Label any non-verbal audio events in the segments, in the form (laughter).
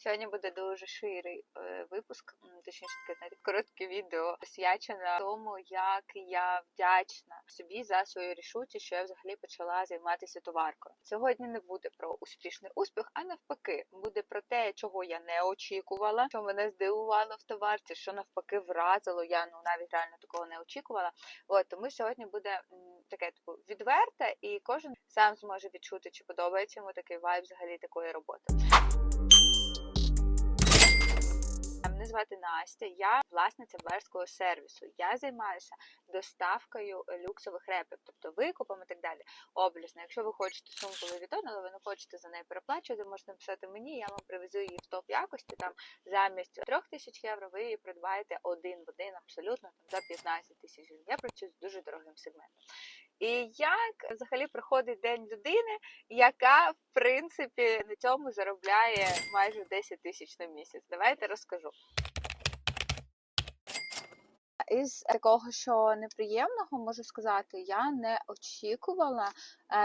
Сьогодні буде дуже ширий е, випуск, точніше таке навіть коротке відео, присвячене тому, як я вдячна собі за свою рішучість, що я взагалі почала займатися товаркою. Сьогодні не буде про успішний успіх, а навпаки, буде про те, чого я не очікувала, що мене здивувало в товарці, що навпаки вразило. Я ну навіть реально такого не очікувала. От тому сьогодні буде таке типу відверте, і кожен сам зможе відчути, чи подобається йому такий вайб взагалі такої роботи. Мене звати Настя, я власниця барського сервісу. Я займаюся доставкою люксових реплік, тобто викупом і так далі. Облісно, якщо ви хочете сумку Vuitton, але ви не хочете за неї переплачувати, можете написати мені, я вам привезу її в топ якості. Там замість трьох тисяч євро ви її придбаєте один в один абсолютно там, за 15 тисяч. Я працюю з дуже дорогим сегментом. І як взагалі проходить день людини, яка в принципі на цьому заробляє майже 10 тисяч на місяць? Давайте розкажу. Із такого, що неприємного можу сказати, я не очікувала,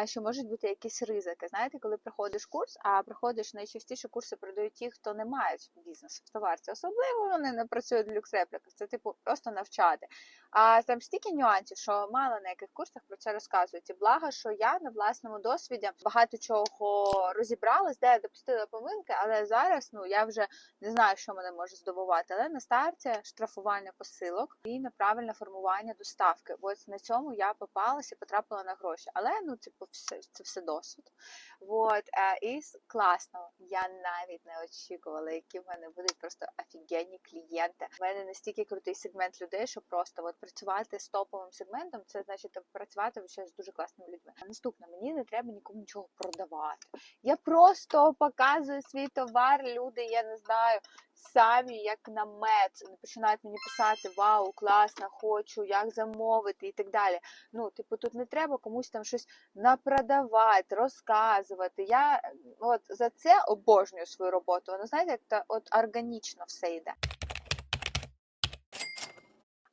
е, що можуть бути якісь ризики. Знаєте, коли приходиш курс, а приходиш найчастіше курси продають ті, хто не мають бізнесу в товарці. Особливо вони не працюють в люкс-репліках. Це типу просто навчати. А там стільки нюансів, що мало на яких курсах про це розказують. І благо, що я на власному досвіді багато чого розібралась, де я допустила помилки, але зараз ну я вже не знаю, що мене може здивувати. Але на старті штрафування посилок і неправильне формування доставки. Ось на цьому я попалася потрапила на гроші. Але ну типу, все це все досвід. От е, і з класного я навіть не очікувала, які в мене будуть просто офігенні клієнти. У мене настільки крутий сегмент людей, що просто от працювати з топовим сегментом, це значить працювати ще з дуже класними людьми. Наступне мені не треба нікому нічого продавати. Я просто показую свій товар. Люди, я не знаю. Самі як намет починають мені писати Вау, класно, хочу, як замовити і так далі. Ну, типу, тут не треба комусь там щось напродавати, розказувати. Я от за це обожнюю свою роботу. Воно знаєте, як то от органічно все йде.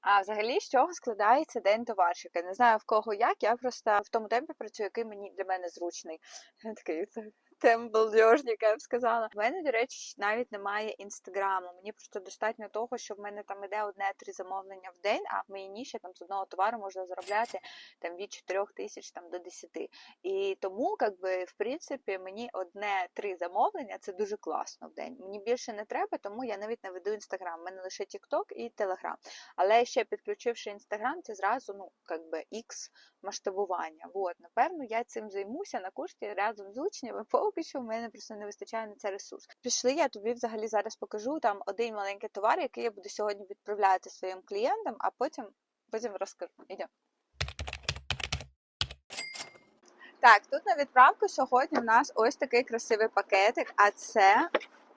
А взагалі з чого складається день товарщика? Не знаю в кого як, я просто в тому темпі працюю, який мені для мене зручний. (laughs) Такий темп я б сказала. У мене, до речі, навіть немає інстаграму. Мені просто достатньо того, що в мене там іде одне-три замовлення в день, а в моїй ніші там з одного товару можна заробляти там від 4 тисяч там до 10. І тому, якби, в принципі, мені одне-три замовлення це дуже класно в день. Мені більше не треба, тому я навіть не веду інстаграм. У мене лише TikTok і Telegram. Але ще підключивши інстаграм, це зразу ну якби X масштабування. От, напевно, я цим займуся на курсі разом з учнями. (laughs) Поки що в мене просто не вистачає на це ресурс. Пішли, я тобі взагалі зараз покажу там один маленький товар, який я буду сьогодні відправляти своїм клієнтам, а потім потім розкажу. Ідемо. Так, тут на відправку сьогодні у нас ось такий красивий пакетик, а це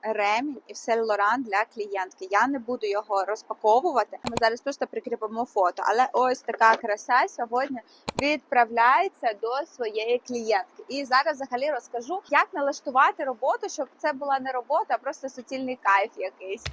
ремінь і все Лоран для клієнтки. Я не буду його розпаковувати. Ми зараз просто прикріпимо фото. Але ось така краса сьогодні відправляється до своєї клієнтки. І зараз взагалі розкажу, як налаштувати роботу, щоб це була не робота, а просто суцільний кайф якийсь.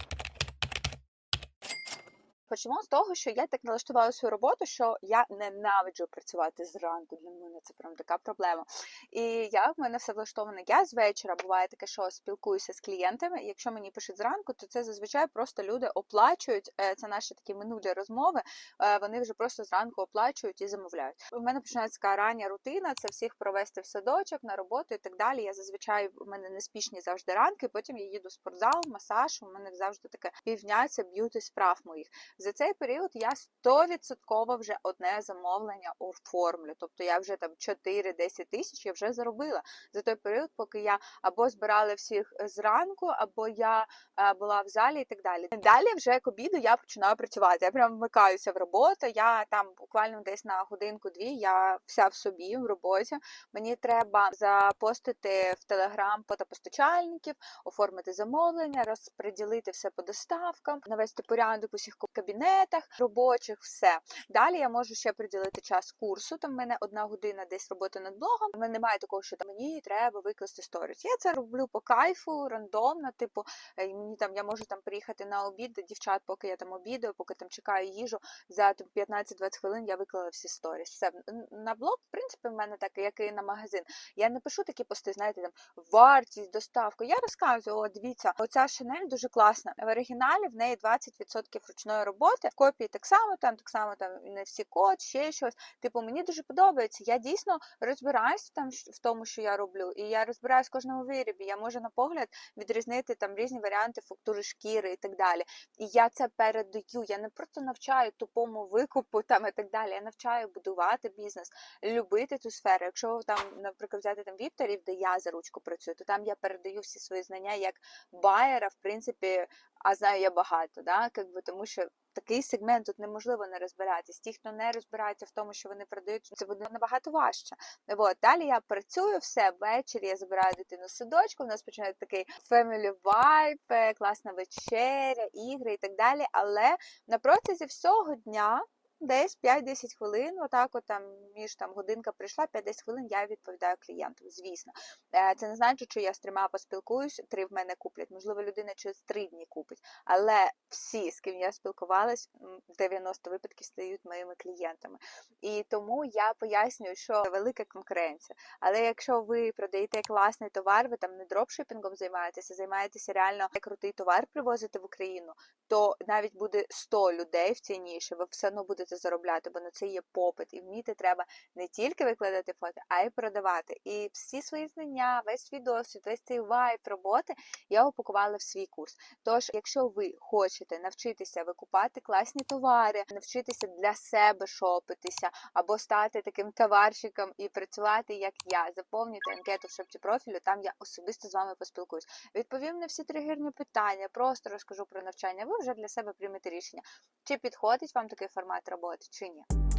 Почнемо з того, що я так налаштувала свою роботу, що я ненавиджу працювати зранку. Для мене це прям така проблема. І я в мене все влаштовано. Я з вечора буває таке, що спілкуюся з клієнтами. Якщо мені пишуть зранку, то це зазвичай просто люди оплачують. е, Це наші такі минулі розмови. е, Вони вже просто зранку оплачують і замовляють. У мене починається така рання рутина. Це всіх провести в садочок на роботу і так далі. Я зазвичай у мене неспішні завжди ранки. Потім я їду в спортзал, масаж. У мене завжди таке півдня це б'юти справ моїх. За цей період я 100% вже одне замовлення оформлю. Тобто я вже там 4-10 тисяч я вже заробила за той період, поки я або збирала всіх зранку, або я е, була в залі і так далі. Далі вже к обіду я починаю працювати. Я прям вмикаюся в роботу. Я там буквально десь на годинку-дві, я вся в собі в роботі. Мені треба запостити в телеграм фотопостачальників, оформити замовлення, розподілити все по доставкам, навести порядок у всіх кабінетах робочих, все. Далі я можу ще приділити час курсу. Там в мене одна година десь роботи над блогом. У мене немає такого, що там мені треба викласти сторіс. Я це роблю по кайфу, рандомно. Типу, е, мені там я можу там приїхати на обід до дівчат, поки я там обідаю, поки там чекаю їжу. За 15-20 хвилин я виклала всі сторіс. Все на блог, в принципі, в мене так, як і на магазин. Я не пишу такі пости, знаєте, там вартість, доставка. Я розказую, о, дивіться, оця шинель дуже класна. В оригіналі в неї 20% ручної роботи. В копії так само, там так само там не всі код, ще щось. Типу, мені дуже подобається. Я дійсно розбираюсь там в тому, що я роблю, і я розбираюсь в кожному виробі. Я можу на погляд відрізнити там різні варіанти фактури шкіри і так далі. І я це передаю. Я не просто навчаю тупому викупу там і так далі. Я навчаю будувати бізнес, любити цю сферу. Якщо там, наприклад, взяти там віпторів, де я за ручку працюю, то там я передаю всі свої знання як байера, в принципі, а знаю я багато, да? как би, тому що такий сегмент тут неможливо не розбиратись. Ті, хто не розбирається в тому, що вони продають, це буде набагато важче. От, далі я працюю, все, ввечері я забираю дитину садочку, у нас починає такий family vibe, класна вечеря, ігри і так далі. Але на протязі всього дня. Десь 5-10 хвилин, отак, от там між там годинка прийшла, 5-10 хвилин я відповідаю клієнту. Звісно, Е, це не значить, що я з трьома поспілкуюсь, три в мене куплять. Можливо, людина через три дні купить. Але всі, з ким я спілкувалась, 90 випадків стають моїми клієнтами. І тому я пояснюю, що велика конкуренція. Але якщо ви продаєте класний товар, ви там не дропшипінгом займаєтеся, займаєтеся реально крутий товар привозити в Україну, то навіть буде 100 людей в цій ніші, ви все одно будете заробляти, бо на це є попит. І вміти треба не тільки викладати фото, а й продавати. І всі свої знання, весь свій досвід, весь цей вайб роботи я упакувала в свій курс. Тож, якщо ви хочете навчитися викупати класні товари, навчитися для себе шопитися або стати таким товарщиком і працювати як я, заповнюйте анкету в шопці профілю, там я особисто з вами поспілкуюсь. Відповім на всі тригерні питання, просто розкажу про навчання. Ви вже для себе приймете рішення, чи підходить вам такий формат роботи, чи ні.